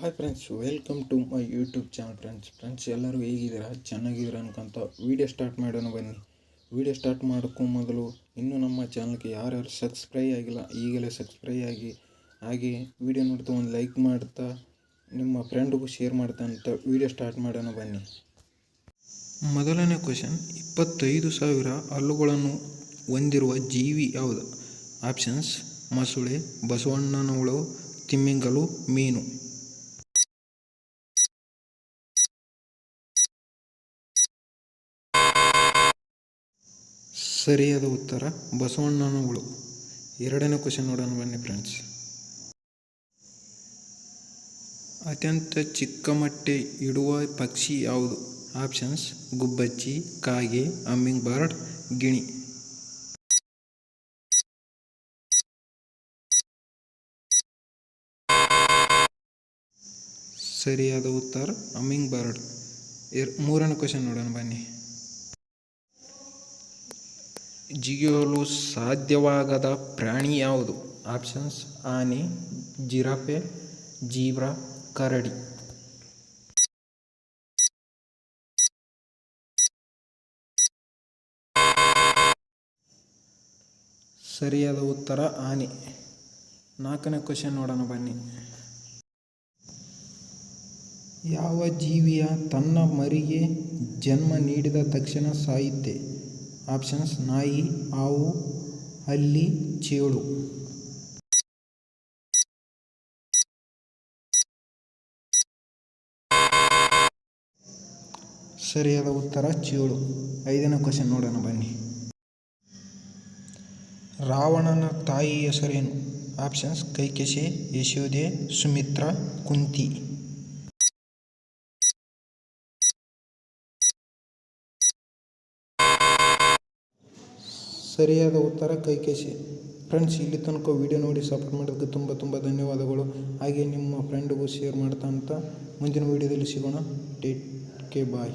Hi friends welcome to my YouTube channel friends friends ಎಲ್ಲರೂ ಹೇಗಿದ್ದೀರಾ? ಚೆನ್ನಾಗಿದ್ದೀರಾ ಅನ್ಕೊಂತ ವೀಡಿಯೋ ಸ್ಟಾರ್ಟ್ ಮಾಡೋಣ ಬನ್ನಿ. ವೀಡಿಯೋ ಸ್ಟಾರ್ಟ್ ಮಾಡೋಕ್ಕೂ ಮೊದಲು ಇನ್ನೂ ನಮ್ಮ ಚಾನಲ್ಗೆ ಯಾರ್ಯಾರು ಸಬ್ಸ್ಕ್ರೈಬ್ ಆಗಿಲ್ಲ, ಈಗಲೇ ಸಬ್ಸ್ಕ್ರೈಬ್ ಆಗಿ, ಹಾಗೆ ವೀಡಿಯೋ ನೋಡ್ತಾ ಒಂದು ಲೈಕ್ ಮಾಡ್ತಾ, ನಿಮ್ಮ ಫ್ರೆಂಡ್ಗೂ ಶೇರ್ ಮಾಡ್ತಾ ಅಂತ ವೀಡಿಯೋ ಸ್ಟಾರ್ಟ್ ಮಾಡೋಣ ಬನ್ನಿ. ಮೊದಲನೇ ಕ್ವಶನ್ ಇಪ್ಪತ್ತೈದು ಸಾವಿರ ಹಲ್ಲುಗಳನ್ನು ಹೊಂದಿರುವ ಜೀವಿ ಯಾವುದು? ಆಪ್ಷನ್ಸ್ ಮಸುಳೆ, ಬಸವಣ್ಣನವಳು, ತಿಮ್ಮಿಂಗಲು, ಮೀನು. ಸರಿಯಾದ ಉತ್ತರ ಬಸವಣ್ಣನ ಹುಳು ಎರಡನೇ ಕ್ವಶನ್ ನೋಡೋಣ ಬನ್ನಿ ಫ್ರೆಂಡ್ಸ್ ಅತ್ಯಂತ ಚಿಕ್ಕ ಮೊಟ್ಟೆ ಇಡುವ ಪಕ್ಷಿ ಯಾವುದು? ಆಪ್ಷನ್ಸ್ ಗುಬ್ಬಚ್ಚಿ, ಕಾಗೆ ಅಮ್ಮಿಂಗ್ ಬರ್ಡ್ ಗಿಣಿ. ಸರಿಯಾದ ಉತ್ತರ ಅಮ್ಮಿಂಗ್ ಬರ್ಡ್ ಎರ್ ಮೂರನೇ ಕ್ವಶನ್ ನೋಡೋಣ ಬನ್ನಿ. ಜಿಗಿಯಲು ಸಾಧ್ಯವಾಗದ ಪ್ರಾಣಿ ಯಾವುದು? ಆಪ್ಷನ್ಸ್ ಆನೆ, ಜಿರಾಫೆ, ಜೀಬ್ರಾ, ಕರಡಿ. ಸರಿಯಾದ ಉತ್ತರ, ಆನೆ. ನಾಲ್ಕನೇ ಕ್ವಶನ್ ನೋಡೋಣ ಬನ್ನಿ. ಯಾವ ಜೀವಿಯ ತನ್ನ ಮರಿಗೆ ಜನ್ಮ ನೀಡಿದ ತಕ್ಷಣ ಸಾಯುತ್ತೆ? ಆಪ್ಷನ್ಸ್ ನಾಯಿ, ಹಾವು, ಹಲ್ಲಿ, ಚೇಳು. ಸರಿಯಾದ ಉತ್ತರ, ಚೇಳು. ಐದನೇ ಕ್ವಶನ್ ನೋಡೋಣ ಬನ್ನಿ. ರಾವಣನ ತಾಯಿ ಹೆಸರೇನು? ಆಪ್ಷನ್ಸ್ ಕೈಕೆಸೆ ಯಶೋದೆ ಸುಮಿತ್ರ, ಕುಂತಿ. ಸರಿಯಾದ ಉತ್ತರ ಕೈಕೇಶಿ ಫ್ರೆಂಡ್ಸ್, ಇಲ್ಲಿ ತನಕ ವಿಡಿಯೋ ನೋಡಿ ಸಪೋರ್ಟ್ ಮಾಡೋದಕ್ಕೆ ತುಂಬ ತುಂಬ ಧನ್ಯವಾದಗಳು. ಹಾಗೆ ನಿಮ್ಮ ಫ್ರೆಂಡ್ಗೂ ಶೇರ್ ಮಾಡ್ತಾ ಅಂತ ಮುಂದಿನ ವಿಡಿಯೋದಲ್ಲಿ ಸಿಗೋಣ. ಟೇಕ್ ಕೆ ಬಾಯ್